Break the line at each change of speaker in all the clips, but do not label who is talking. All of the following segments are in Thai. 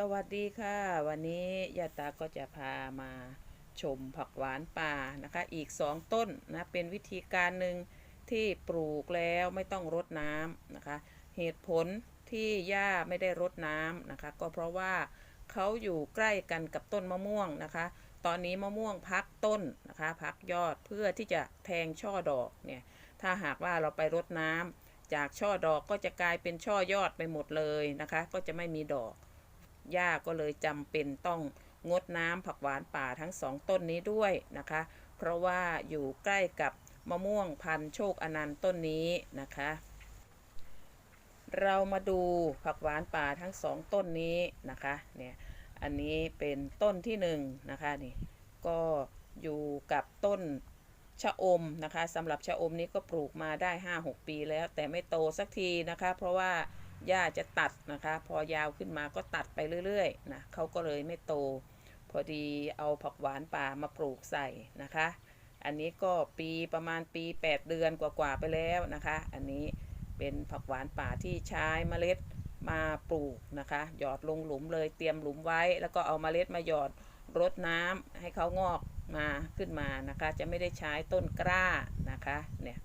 สวัสดีค่ะ วันนี้ยาตาก็จะพามาชมผักหวานป่านะคะ อีกสองต้นนะ เป็นวิธีการหนึ่งที่ปลูกแล้วไม่ต้องรดน้ำนะคะ เหตุผลที่ย่าไม่ได้รดน้ำนะคะ ก็เพราะว่าเขาอยู่ใกล้กันกับต้นมะม่วงนะคะ ตอนนี้มะม่วงพักต้นนะคะ พักยอดเพื่อที่จะแทงช่อดอกเนี่ย ถ้าหากว่าเราไปรดน้ำจากช่อดอกก็จะกลายเป็นช่อยอดไปหมดเลยนะคะ ก็จะไม่มีดอก ย่าก็เลยจำเป็นต้องงดน้ำผักหวานป่าทั้งสองต้นนี้ด้วยนะคะ เพราะว่าอยู่ใกล้กับมะม่วงพันโชคอนันต์ต้นนี้นะคะ เรามาดูผักหวานป่าทั้งสองต้นนี้นะคะเนี่ยอันนี้เป็นต้นที่หนึ่งนะคะนี่ก็อยู่กับต้นชะอมนะคะสำหรับชะอมนี้ก็ปลูกมาได้ 5-6 ปีแล้ว แต่ไม่โตสักทีนะคะ เพราะว่า หญ้าจะตัดนะคะ พอยาวขึ้นมาก็ตัดไปเรื่อยๆนะเขาก็เลยไม่โต พอดีเอาผักหวานป่ามาปลูกใส่นะคะ อันนี้ก็ปีประมาณปี 8 เดือนกว่าๆไปแล้วนะคะ อันนี้เป็นผักหวานป่าที่ใช้เมล็ดมาปลูกนะคะ หยอดลงหลุมเลยเตรียมหลุมไว้ แล้วก็เอาเมล็ดมาหยอดรดน้ำให้เขางอกมาขึ้นมานะคะ จะไม่ได้ใช้ต้นกล้านะคะเนี่ย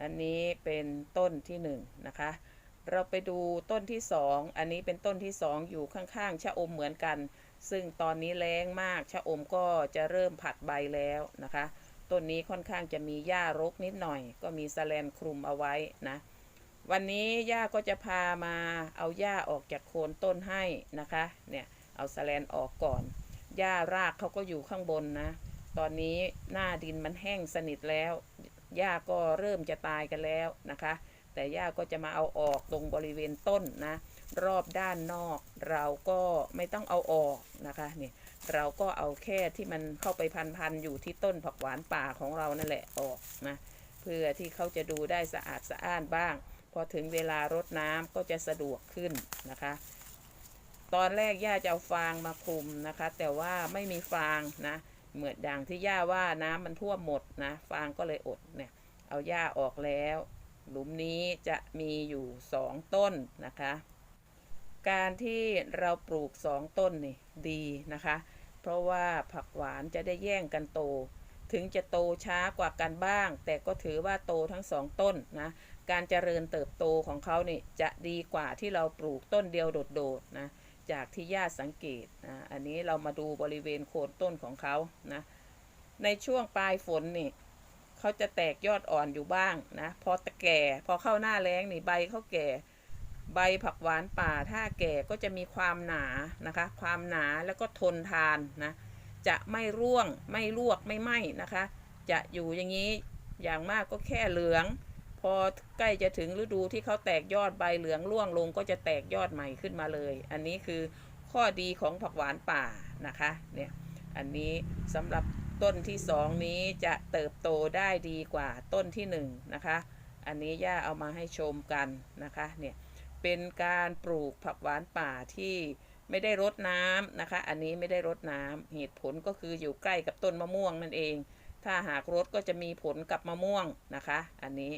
อันนี้เป็นต้นที่หนึ่งนะคะ เราไปดูต้นที่สอง อันนี้เป็นต้นที่สองอยู่ข้างๆ ชะอมเหมือนกัน ซึ่งตอนนี้แรงมาก ชะอมก็จะเริ่มผัดใบแล้วนะคะ ต้นนี้ค่อนข้างจะมีหญ้ารกนิดหน่อย ก็มีสแลนคลุมเอาไว้นะ วันนี้ย่าก็จะพามาเอาหญ้าออกจากโคนต้นให้นะคะ เนี่ย เอาสแลนออกก่อน หญ้ารากเขาก็อยู่ข้างบนนะ ตอนนี้หน้าดินมันแห้งสนิทแล้ว หญ้าก็เริ่มจะตายกันแล้วนะคะ แต่ย่าก็จะมาเอาออกตรงบริเวณต้นนะ รอบด้านนอกเราก็ไม่ต้องเอาออกนะคะเนี่ยเราก็เอาแค่ที่มันเข้าไปพันๆอยู่ที่ต้นผักหวานป่าของเรานั่นแหละออกนะเพื่อที่เขาจะดูได้สะอาดสะอ้านบ้าง พอถึงเวลารดน้ำก็จะสะดวกขึ้นนะคะ ตอนแรกย่าจะเอาฟางมาคลุมนะคะ แต่ว่าไม่มีฟางนะเหมือนอย่างที่ย่าว่าน้ำมันท่วมหมดนะฟางก็เลยอดเนี่ยเอาหญ้าออกแล้ว หลุมนี้จะมีอยู่สองต้นนะคะ การที่เราปลูกสองต้นนี่ดีนะคะ เพราะว่าผักหวานจะได้แย่งกันโต ถึงจะโตช้ากว่ากันบ้าง แต่ก็ถือว่าโตทั้งสองต้นนะ การเจริญเติบโตของเขานี่จะดีกว่าที่เราปลูกต้นเดียวโดดๆนะ จากที่ญาติสังเกตนะ อันนี้เรามาดูบริเวณโคนต้นของเขานะ ในช่วงปลายฝนนี่ เขาจะแตกยอดอ่อนอยู่บ้างนะ พอตะแก่ พอเข้าหน้าแล้งนี่ใบเขาแก่ ใบผักหวานป่าถ้าแก่ก็จะมีความหนานะคะ ความหนาแล้วก็ทนทานนะ จะไม่ร่วงไม่ลวกไม่ไหม้นะคะ จะอยู่อย่างนี้อย่างมากก็แค่เหลือง พอใกล้จะถึงฤดูที่เขาแตกยอดใบเหลืองร่วงลงก็จะแตกยอดใหม่ขึ้นมาเลย อันนี้คือข้อดีของผักหวานป่านะคะเนี่ยอันนี้สำหรับ ต้นที่สองนี้จะเติบโตได้ดีกว่าต้นที่หนึ่งนะคะ อันนี้ย่าเอามาให้ชมกันนะคะเนี่ยเป็นการปลูกผักหวานป่าที่ไม่ได้รดน้ำนะคะ อันนี้ไม่ได้รดน้ำเหตุผลก็คืออยู่ใกล้กับต้นมะม่วงนั่นเอง ถ้าหากรดก็จะมีผลกับมะม่วงนะคะ อันนี้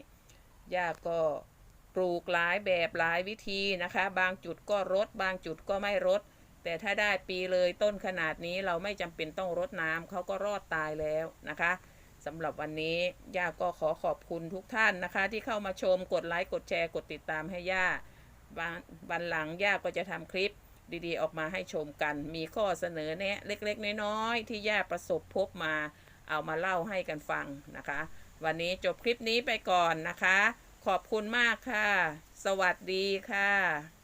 ย่าก็ปลูกหลายแบบหลายวิธีนะคะ บางจุดก็รดบางจุดก็ไม่รด แต่ถ้าได้ปีเลยต้นขนาดนี้เราไม่จำเป็นต้องรดน้ำเขาก็รอดตายแล้วนะคะสำหรับวันนี้ ย่าก็ขอขอบคุณทุกท่านนะคะ ที่เข้ามาชมกดไลค์กดแชร์กดติดตามให้ย่าวันวันหลังย่าก็จะทำคลิปดีๆ ออกมาให้ชมกัน มีข้อเสนอแนะเล็กๆ น้อยๆ ที่ย่าประสบพบมา เอามาเล่าให้กันฟังนะคะ วันนี้จบคลิปนี้ไปก่อนนะคะ ขอบคุณมากค่ะ สวัสดีค่ะ